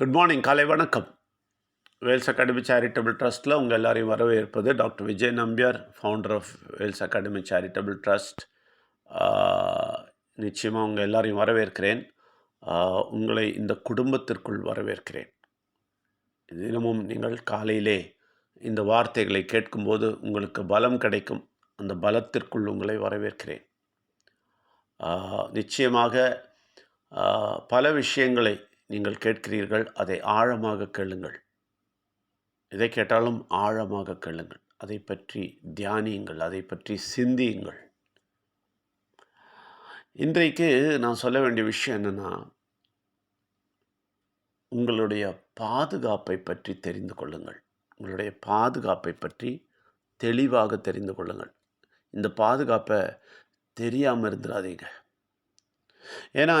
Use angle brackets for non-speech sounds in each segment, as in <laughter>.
Good morning காலை வணக்கம். Wales academy charitable ட்ரஸ்ட்டில் உங்கள் எல்லாரையும் வரவேற்பது doctor Vijay Nambiar founder of Vels academy charitable trust நிச்சயமாக உங்கள் எல்லாரையும் வரவேற்கிறேன். உங்களை இந்த குடும்பத்திற்குள் வரவேற்கிறேன். தினமும் நீங்கள் காலையிலே இந்த வார்த்தைகளை கேட்கும்போது உங்களுக்கு பலம் கிடைக்கும். அந்த பலத்திற்குள் உங்களை வரவேற்கிறேன். நிச்சயமாக பல விஷயங்களை நீங்கள் கேட்கிறீர்கள் அதை ஆழமாக கேளுங்கள். எதை கேட்டாலும் ஆழமாக கேளுங்கள். அதை பற்றி தியானியுங்கள் அதை பற்றி சிந்தியுங்கள். இன்றைக்கு நான் சொல்ல வேண்டிய விஷயம் என்னென்னா உங்களுடைய பாதுகாப்பை பற்றி தெரிந்து கொள்ளுங்கள். உங்களுடைய பாதுகாப்பை பற்றி தெளிவாக தெரிந்து கொள்ளுங்கள். இந்த பாதுகாப்பை தெரியாமல் இருந்துடாதீங்க ஏன்னா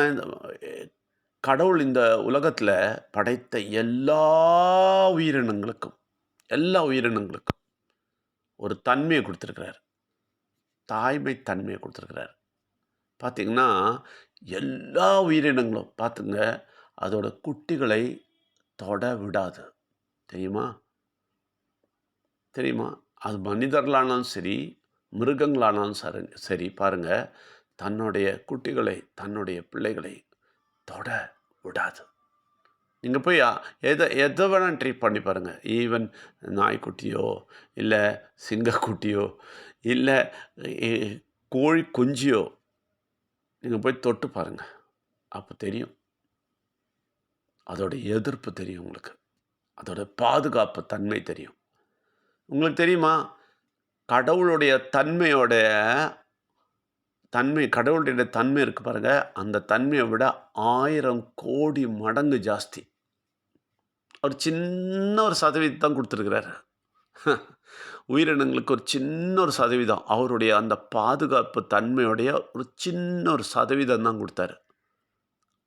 கடவுள் இந்த உலகத்தில் படைத்த எல்லா உயிரினங்களுக்கும் எல்லா உயிரினங்களுக்கும் ஒரு தன்மையை கொடுத்துருக்கிறார். தாய்மை தன்மையை கொடுத்துருக்கிறார். பார்த்திங்கன்னா எல்லா உயிரினங்களும் பார்த்துங்க அதோட குட்டிகளை தொட விடாது. தெரியுமா? தெரியுமா? அது மனிதர்களானாலும் சரி மிருகங்களானாலும் சரி சரி பாருங்கள் தன்னுடைய குட்டிகளை தன்னுடைய பிள்ளைகளை தொட விடாது. நீங்கள் போய் எதை எதை வேணால் ட்ரீட் பண்ணி பாருங்கள் ஈவன் நாய்க்குட்டியோ இல்லை சிங்கக்குட்டியோ இல்லை கோழி குஞ்சியோ நீங்கள் போய் தொட்டு பாருங்கள் அப்போ தெரியும். அதோட எதிர்ப்பு தெரியும் உங்களுக்கு. அதோட பாதுகாப்பு தன்மை தெரியும். உங்களுக்கு தெரியுமா? கடவுளுடைய தன்மையோடைய தன்மை கடவுளுடைய தன்மை இருக்கு பாருங்க. அந்த தன்மையை விட ஆயிரம் கோடி மடங்கு ஜாஸ்தி. ஒரு சின்ன ஒரு சதவீதம் தான் கொடுத்துருக்கிறாரு. உயிரினங்களுக்கு ஒரு சின்ன ஒரு சதவீதம். அவருடைய அந்த பாதுகாப்பு தன்மையுடைய ஒரு சின்ன ஒரு சதவீதம் தான் கொடுத்தாரு.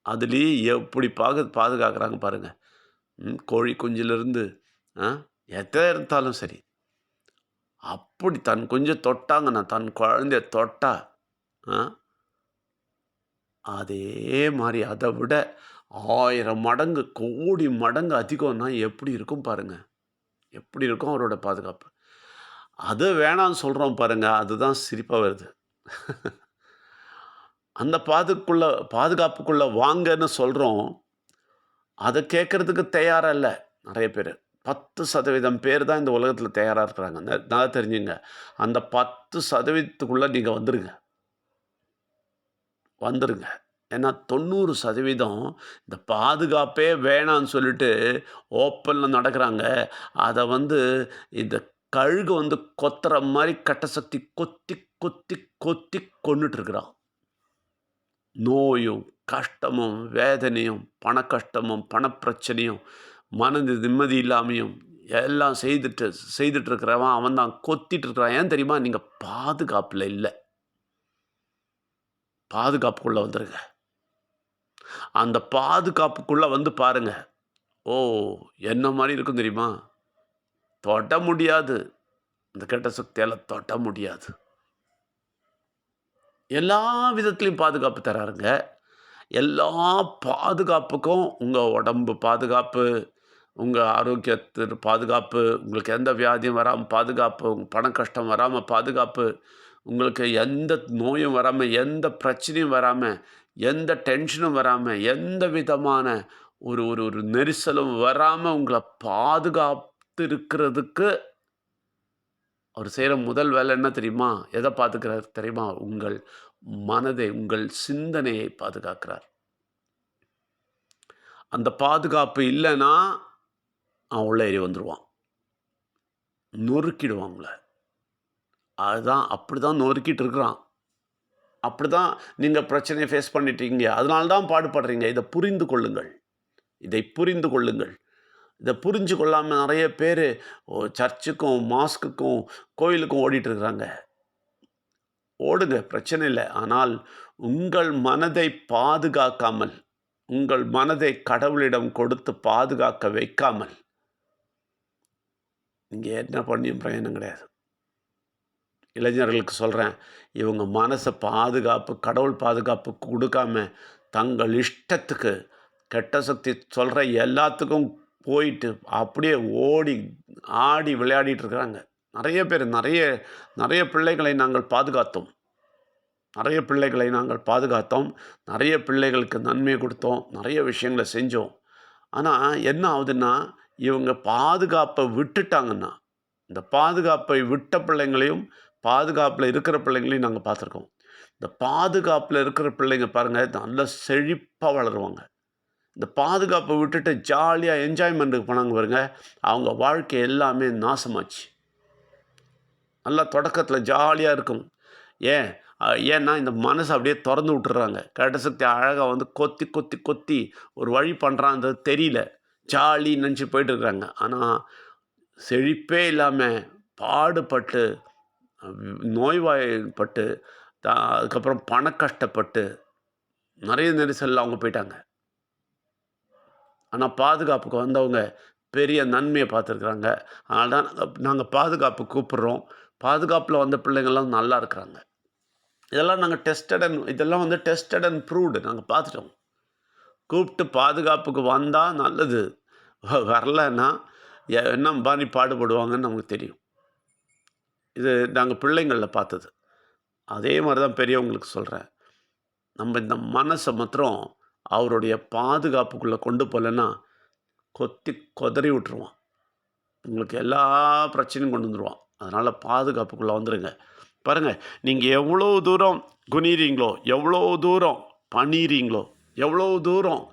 அதுலேயே எப்படி பாக பாதுகாக்கிறாங்க பாருங்க. ம், கோழி குஞ்சிலிருந்து ஆ, எதை இருந்தாலும் சரி. அப்படி தன் குஞ்சை தொட்டாங்கன்னா தன் குழந்தைய தொட்டா அதே மாதிரி அதை விட ஆயிரம் மடங்கு கோடி மடங்கு அதிகம்னா எப்படி இருக்கும் பாருங்கள் எப்படி இருக்கும் அவரோட பாதுகாப்பு? அது வேணாம்னு சொல்கிறோம் பாருங்கள் அதுதான் சிரிப்பாக வருது. அந்த பாதுக்குள்ள பாதுகாப்புக்குள்ளே வாங்கன்னு சொல்கிறோம் அதை கேட்கறதுக்கு தயாராக இல்லை நிறைய பேர். பத்து சதவீதம் பேர் தான் இந்த உலகத்தில் தயாராக இருக்கிறாங்க. நல்லா தெரிஞ்சுங்க. அந்த பத்து சதவீதத்துக்குள்ளே நீங்கள் வந்துடுங்க வந்துருங்க. ஏன்னா தொண்ணூறு சதவீதம் இந்த பாதுகாப்பே வேணான்னு சொல்லிட்டு ஓப்பனில் நடக்கிறாங்க. அதை வந்து இந்த கழுகு வந்து கொத்துற மாதிரி கட்ட சக்தி கொத்தி கொத்தி கொத்தி கொண்டுட்டுருக்குறான் நோயும் கஷ்டமும் வேதனையும் பண கஷ்டமும் பணப்பிரச்சனையும் மனது நிம்மதி இல்லாமையும் எல்லாம் செய்துட்டு செய்துட்டு இருக்கிறவன் அவன் தான் கொத்திட்டு இருக்கிறான் ஏன் தெரியுமா? நீங்கள் பாதுகாப்பில் இல்லை. பாதுகாப்புக்குள்ளே வந்துடுங்க அந்த பாதுகாப்புக்குள்ளே வந்து பாருங்கள் ஓ என்ன மாதிரி இருக்கும் தெரியுமா? தொட முடியாது. இந்த கெட்ட சக்தியால் தொட முடியாது. எல்லா விதத்துலேயும் பாதுகாப்பு தராருங்க. எல்லா பாதுகாப்புக்கும் உங்கள் உடம்பு பாதுகாப்பு உங்கள் ஆரோக்கியத்து பாதுகாப்பு உங்களுக்கு எந்த வியாதியும் வராமல் பாதுகாப்பு உங்கள் பண கஷ்டம் வராமல் பாதுகாப்பு உங்களுக்கு எந்த நோயும் வராமல் எந்த பிரச்சனையும் வராமல் எந்த டென்ஷனும் வராமல் எந்த விதமான ஒரு ஒரு ஒரு நெரிசலும் வராமல் உங்களை பாதுகாத்து இருக்கிறதுக்கு அவர் செய்கிற முதல் வேலை என்ன தெரியுமா? எதை பாதுகாக்கிறார் தெரியுமா? உங்கள் மனதை உங்கள் சிந்தனையை பாதுகாக்கிறார். அந்த பாதுகாப்பு இல்லைன்னா அவன் உள்ள ஏறி வந்துடுவான் நொறுக்கிடுவான் உங்களை. அதுதான் அப்படி தான் நொறுக்கிட்டு இருக்கிறான் அப்படி தான் நீங்கள் பிரச்சனையை ஃபேஸ் பண்ணிட்டீங்க அதனால தான் பாடுபடுறீங்க. இதை புரிந்து கொள்ளுங்கள். இதை புரிந்து கொள்ளுங்கள். இதை புரிஞ்சு கொள்ளாமல் நிறைய பேர் சர்ச்சுக்கும் மாஸ்க்குக்கும் கோயிலுக்கும் ஓடிட்டுருக்குறாங்க. ஓடுங்க பிரச்சனை இல்லை. ஆனால் உங்கள் மனதை பாதுகாக்காமல் உங்கள் மனதை கடவுளிடம் கொடுத்து பாதுகாக்க வைக்காமல் நீங்கள் என்ன பண்ணியும் பிரயோஜனம் கிடையாது. இளைஞர்களுக்கு சொல்கிறேன் இவங்க மனசை பாதுகாப்பு கடவுள் பாதுகாப்பு கொடுக்காம தங்கள் இஷ்டத்துக்கு கெட்ட சக்தி சொல்கிற எல்லாத்துக்கும் போயிட்டு அப்படியே ஓடி ஆடி விளையாடிட்டு இருக்கிறாங்க. நிறைய பேர் நிறைய நிறைய பிள்ளைகளை நாங்கள் பாதுகாத்தோம். நிறைய பிள்ளைகளை நாங்கள் பாதுகாத்தோம். நிறைய பிள்ளைகளுக்கு நன்மை கொடுத்தோம். நிறைய விஷயங்களை செஞ்சோம். ஆனால் என்ன ஆகுதுன்னா இவங்க பாதுகாப்பை விட்டுட்டாங்கன்னா இந்த பாதுகாப்பை விட்ட பிள்ளைங்களையும் பாதுகாப்பில் இருக்கிற பிள்ளைங்களையும் நாங்கள் பார்த்துருக்கோம். இந்த பாதுகாப்பில் இருக்கிற பிள்ளைங்க பாருங்கள் நல்ல செழிப்பாக வளருவாங்க. இந்த பாதுகாப்பை விட்டுட்டு ஜாலியாக என்ஜாய்மெண்ட்டுக்கு போனாங்க பாருங்க அவங்க வாழ்க்கை எல்லாமே நாசமாச்சு. நல்லா தொடக்கத்தில் ஜாலியாக இருக்கும். ஏன்? ஏன்னா இந்த மனசை அப்படியே திறந்து விட்டுறாங்க. கேட்ட சக்தி அழகாக வந்து கொத்தி கொத்தி கொத்தி ஒரு வழி பண்ணுறான்றது தெரியல. ஜாலி நினச்சி போயிட்டு இருக்கிறாங்க ஆனால் செழிப்பே இல்லாமல் பாடுபட்டு நோய்வாய்ப்பட்டு தா- அதுக்கப்புறம் பண கஷ்டப்பட்டு நிறைய நெரிசலில் அவங்க போயிட்டாங்க. ஆனால் பாதுகாப்புக்கு வந்தவங்க பெரிய நன்மையை பார்த்துருக்குறாங்க. அதனால தான் நாங்கள் பாதுகாப்பு கூப்பிட்றோம். பாதுகாப்பில் வந்த பிள்ளைங்கள்லாம் நல்லா இருக்கிறாங்க. இதெல்லாம் நாங்கள் டெஸ்டட் அண்ட் இதெல்லாம் வந்து டெஸ்டட் அண்ட் ப்ரூவ்டு நாங்கள் பார்த்துட்டோம். கூப்பிட்டு பாதுகாப்புக்கு வந்தால் நல்லது. வ- வரலைன்னா என்ன பாணி பாடுபடுவாங்கன்னு நமக்கு தெரியும். இது நாங்கள் பிள்ளைங்களில் பார்த்தது. அதே மாதிரி தான் பெரியவங்களுக்கு சொல்கிறேன் நம்ம இந்த மனசை மாத்திரம் அவருடைய பாதுகாப்புக்குள்ளே கொண்டு போகலன்னா கொத்தி கொதறி விட்டுருவான். உங்களுக்கு எல்லா பிரச்சனையும் கொண்டு வந்துடுவான் அதனால் பாதுகாப்புக்குள்ளே வந்துடுங்க பாருங்கள் நீங்கள் எவ்வளோ தூரம் குனிறீங்களோ எவ்வளோ தூரம் பணிறீங்களோ எவ்வளோ தூரம்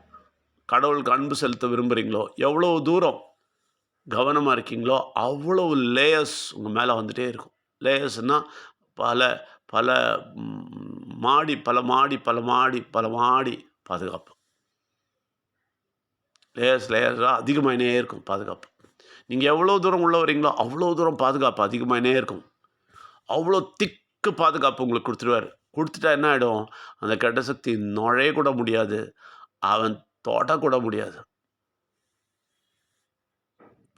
கடவுளுக்கு அன்பு செலுத்த விரும்புகிறீங்களோ எவ்வளோ தூரம் கவனமாக இருக்கீங்களோ அவ்வளோ லேயர்ஸ் உங்கள் மேலே வந்துகிட்டே இருக்கும். லேயர்ஸ்னால் பல பல மாடி பல மாடி பல மாடி பல மாடி பாதுகாப்பு. லேயர்ஸ் லேயர்ஸாக அதிகமாகினே இருக்கும் பாதுகாப்பு. நீங்கள் எவ்வளோ தூரம் உள்ளே வரீங்களோ அவ்வளோ தூரம் பாதுகாப்பு அதிகமாகினே இருக்கும். அவ்வளோ திக்கு பாதுகாப்பு உங்களுக்கு கொடுத்துருவார். கொடுத்துட்டா என்ன ஆகிடும் அந்த கெட்ட சக்தி நுழைய கூட முடியாது. அவன் தொடக்கூட முடியாது.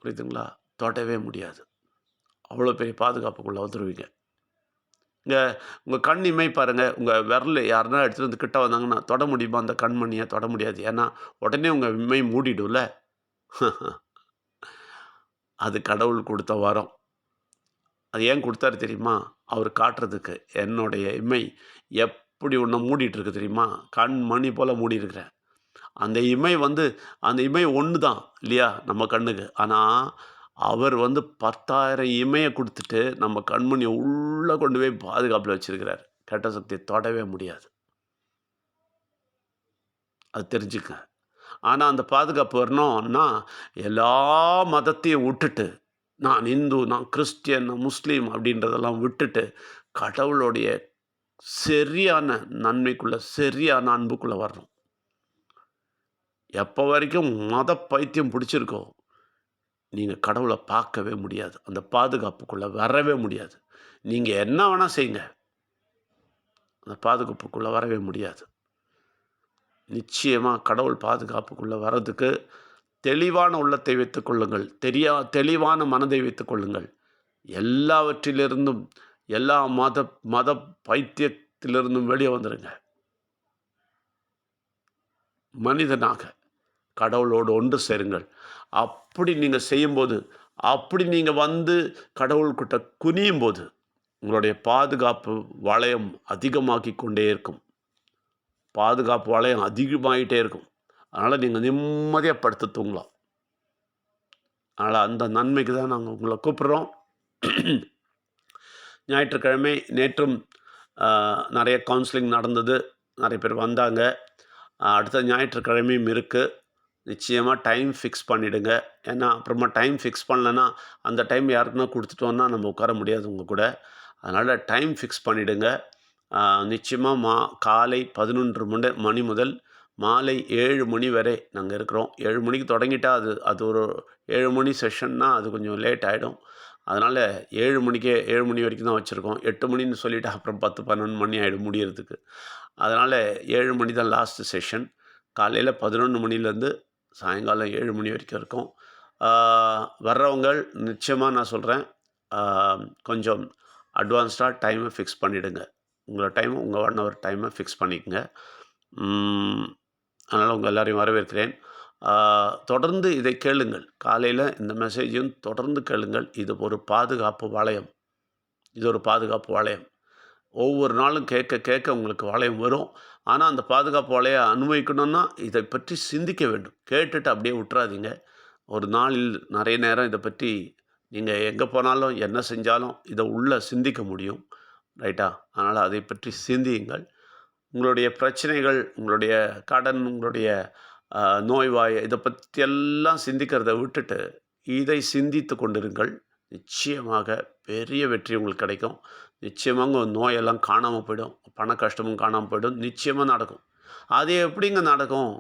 புரியுதுங்களா? தொடவே முடியாது. அவ்வளோ பெரிய பாதுகாப்புக்குள்ளே வந்துடுவீங்க இங்கே உங்கள் கண் இமை பாருங்கள் உங்கள் விரல் யாருன்னா எடுத்துகிட்டு வந்து கிட்ட வந்தாங்கன்னா தொட முடியுமா? அந்த கண்மணியை தொட முடியாது. ஏன்னா உடனே உங்கள் இமை மூடிடும்ல. <laughs> அது கடவுள் கொடுத்த வரம். அது ஏன் கொடுத்தாரு தெரியுமா? அவர் காட்டுறதுக்கு. என்னுடைய இமை எப்படி உன்னை மூடிட்டு இருக்கு தெரியுமா? கண் மணி போல் மூடி இருக்கிறேன் அந்த இமை வந்து அந்த இமை ஒன்று தான் இல்லையா நம்ம கண்ணுக்கு. ஆனால் அவர் வந்து பத்தாயிரம் இமையை கொடுத்துட்டு நம்ம கண்மணியை உள்ளே கொண்டு போய் பாதுகாப்பில் வச்சிருக்கிறார். கெட்ட சக்தியை தொடவே முடியாது. அது தெரிஞ்சுக்க. ஆனால் அந்த பாதுகாப்பு வரணும்னா எல்லா மதத்தையும் விட்டுட்டு நான் இந்து நான் கிறிஸ்டியன் நான் முஸ்லீம் அப்படின்றதெல்லாம் விட்டுட்டு கடவுளுடைய சரியான நன்மைக்குள்ளே சரியான அன்புக்குள்ளே வரணும். எப்போ வரைக்கும் மத பைத்தியம் பிடிச்சிருக்கோ நீங்கள் கடவுளை பார்க்கவே முடியாது. அந்த பாதுகாப்புக்குள்ளே வரவே முடியாது. நீங்கள் என்ன வேணால் செய்யுங்க. அந்த பாதுகாப்புக்குள்ளே வரவே முடியாது. நிச்சயமாக கடவுள் பாதுகாப்புக்குள்ளே வர்றதுக்கு தெளிவான உள்ளத்தை வைத்துக் கொள்ளுங்கள். தெரியா தெளிவான மனதை வைத்துக் கொள்ளுங்கள். எல்லாவற்றிலிருந்தும் எல்லா மத மத பைத்தியத்திலிருந்தும் வெளியே வந்துடுங்க மனிதனாக. கடவுளோடு ஒன்று சேருங்கள். அப்படி நீங்கள் செய்யும்போது அப்படி நீங்கள் வந்து கடவுள்கிட்ட குனியும் போது உங்களுடைய பாதுகாப்பு வளையம் அதிகமாக்கி கொண்டே இருக்கும். பாதுகாப்பு வளையம் அதிகமாகிட்டே இருக்கும். அதனால் நீங்கள் நிம்மதியாக படுத்து தூங்கலாம். அதனால் அந்த நன்மைக்கு தான் நாங்கள் உங்களை கூப்பிட்றோம். ஞாயிற்றுக்கிழமை நேற்றும் நிறைய கவுன்சிலிங் நடந்தது. நிறைய பேர் வந்தாங்க. அடுத்த ஞாயிற்றுக்கிழமையும் இருக்குது நிச்சயமாக டைம் ஃபிக்ஸ் பண்ணிவிடுங்க ஏன்னா அப்புறமா டைம் ஃபிக்ஸ் பண்ணலன்னா அந்த டைம் யாருக்குன்னா கொடுத்துட்டோன்னா நம்ம உட்கார முடியாது உங்கள் கூட. அதனால் டைம் ஃபிக்ஸ் பண்ணிவிடுங்க நிச்சயமாக மா காலை பதினொன்று மணி மணி முதல் மாலை ஏழு மணி வரை நாங்கள் இருக்கிறோம். ஏழு மணிக்கு தொடங்கிட்டா அது அது ஒரு ஏழு மணி செஷன்னா அது கொஞ்சம் லேட் ஆகிடும் அதனால் ஏழு மணிக்கே ஏழு மணி வரைக்கும் தான் வச்சுருக்கோம். எட்டு மணின்னு சொல்லிவிட்டு அப்புறம் பத்து பன்னெண்டு மணி ஆகிடும் முடியறதுக்கு. அதனால் ஏழு மணி தான் லாஸ்ட்டு செஷன் காலையில் பதினொன்று மணிலேருந்து சாயங்காலம் ஏழு மணி வரைக்கும் இருக்கும். வர்றவங்க நிச்சயமாக நான் சொல்கிறேன் கொஞ்சம் அட்வான்ஸ்டாக டைமை ஃபிக்ஸ் பண்ணிவிடுங்க உங்களோட டைம் உங்கள் ஒன் ஹவர் டைமை ஃபிக்ஸ் பண்ணிக்கோங்க. அதனால் உங்கள் எல்லோரையும் வரவேற்கிறேன். தொடர்ந்து இதை கேளுங்கள். காலையில் இந்த மெசேஜையும் தொடர்ந்து கேளுங்கள். இது ஒரு பாதுகாப்பு வளையம். இது ஒரு பாதுகாப்பு வளையம். ஒவ்வொரு நாளும் கேட்க கேட்க உங்களுக்கு வளையம் வரும். ஆனால் அந்த பாதுகாப்பு வலையை அனுபவிக்கணும்னா இதை பற்றி சிந்திக்க வேண்டும். கேட்டுட்டு அப்படியே விட்டுறாதீங்க ஒரு நாளில் நிறைய நேரம் இதை பற்றி நீங்கள் எங்கே போனாலும் என்ன செஞ்சாலும் இதை உள்ளே சிந்திக்க முடியும். ரைட்டா? அதனால் அதை பற்றி சிந்தியுங்கள். உங்களுடைய பிரச்சனைகள் உங்களுடைய கடன் உங்களுடைய நோய்வாய் இதை பற்றியெல்லாம் சிந்திக்கிறத விட்டுட்டு இதை சிந்தித்து கொண்டிருங்கள். நிச்சயமாக பெரிய வெற்றி உங்களுக்கு கிடைக்கும். நிச்சயமாக உங்கள் நோயெல்லாம் காணாமல் போயிடும். பண கஷ்டமும் காணாமல் போயிடும். நிச்சயமாக நடக்கும். அது எப்படிங்க நடக்கும்?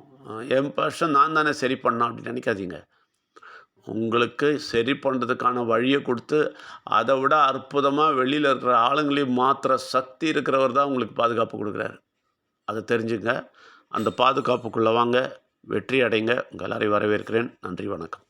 என் பர்சன் நான் தானே சரி பண்ணோம் அப்படின்னு நினைக்காதீங்க. உங்களுக்கு சரி பண்ணுறதுக்கான வழியை கொடுத்து அதை விட அற்புதமாக வெளியில் இருக்கிற ஆளுங்களையும் மாத்திர சக்தி இருக்கிறவர் தான் உங்களுக்கு பாதுகாப்பு கொடுக்குறாரு. அதை தெரிஞ்சுங்க. அந்த பாதுகாப்புக்குள்ளே வாங்க. வெற்றி அடைங்க. உங்கள் எல்லாரையும் வரவேற்கிறேன். நன்றி வணக்கம்.